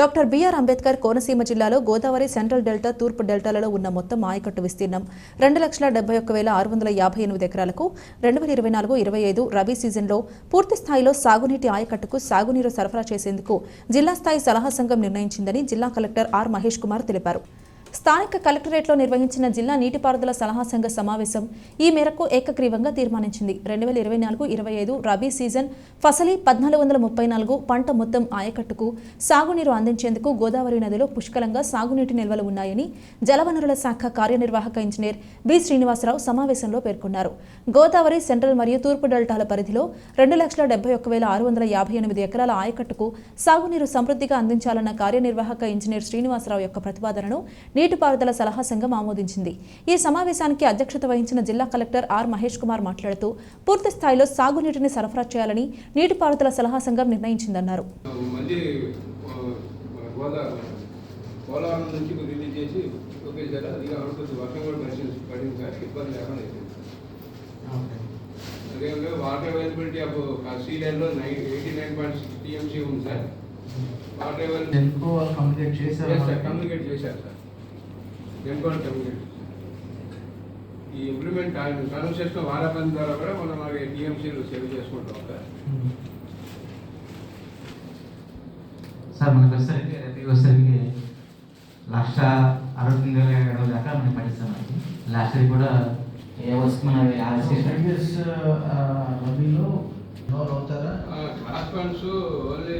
Doctor BR Ambedkar Konaseema జిల్లాలో Godavari central delta తూర్పు డెల్టాలలో ఉన్న మొత్తం ఆయకట్టు విస్తీర్ణం రెండు లక్షల డెబ్బై ఒక్క వేల ఆరు వందల యాభై ఎనిమిది ఎకరాలకు రెండు వేల ఇరవై నాలుగు ఇరవై ఐదు రబీ సీజన్లో పూర్తి స్థాయిలో సాగునీటి ఆయకట్టుకు సాగునీరు సరఫరా చేసేందుకు జిల్లా స్థాయి సలహా సంఘం నిర్ణయించిందని జిల్లా కలెక్టర్ ఆర్ మహేష్ కుమార్ తెలిపారు. స్థానిక కలెక్టరేట్లో నిర్వహించిన జిల్లా నీటిపారుదల సలహా సంఘ సమావేశం ఈ మేరకు ఏకగ్రీవంగా తీర్మానించింది. రెండు వేల ఇరవై నాలుగు ఇరవై ఐదు రబీ సీజన్ ఫసలి పద్నాలుగు వందల ముప్పై నాలుగు పంట మొత్తం ఆయకట్టుకు సాగునీరు అందించేందుకు గోదావరి నదిలో పుష్కలంగా సాగునీటి నిల్వలు ఉన్నాయని జలవనరుల శాఖ కార్యనిర్వాహక ఇంజనీర్ బి శ్రీనివాసరావు సమావేశంలో పేర్కొన్నారు. గోదావరి సెంట్రల్ మరియు తూర్పు డెల్టాల పరిధిలో రెండు లక్షల డెబ్బై ఒక్క వేల ఆరు వందల యాభై ఎనిమిది ఎకరాల ఆయకట్టుకు సాగునీరు సమృద్ధిగా అందించాలన్న కార్యనిర్వాహక ఇంజనీర్ శ్రీనివాసరావు యొక్క ప్రతిపాదనను నీటిపారుదల సలహా సంఘం ఆమోదించింది. ఈ సమావేశానికి అధ్యక్షత వహించిన జిల్లా కలెక్టర్ ఆర్ మహేష్ కుమార్ మాట్లాడుతూ పూర్తి స్థాయిలో సాగునీటిని సరఫరా చేయాలని నీటిపారుదల సలహా సంఘం నిర్ణయించిందన్నారు. సార్ సార్ అదేవిధంగా వాటర్ అవైలబిలిటీ ఆఫ్ సీ లైన్లో nine eighty nine point six TMC ఉంది సార్. వాటర్ అవైలబిలిటీ జెన్కో వాళ్ళు కమ్యూనికేట్ చేశారు? సార్ జెన్కో కమ్యూనికేట్ ఈ ఇంప్లిమెంట్ కన్వర్సేషన్ వారాపని ద్వారా కూడా మనం అవి టీఎంసీలు సేవ్ చేసుకుంటాం సార్. సార్ మనకు వచ్చేసరికి రేపు వచ్చేసరికి లక్ష అరవై తొమ్మిది వేల ఏడు వందల దాకా మనకి పట్టిస్తాం లాస్ట్ ఇయర్ కూడా ఏ వస్తుంది మన ప్రీవియస్ రబీలో అవుతారా క్లాస్ ఫండ్స్ ఓన్లీ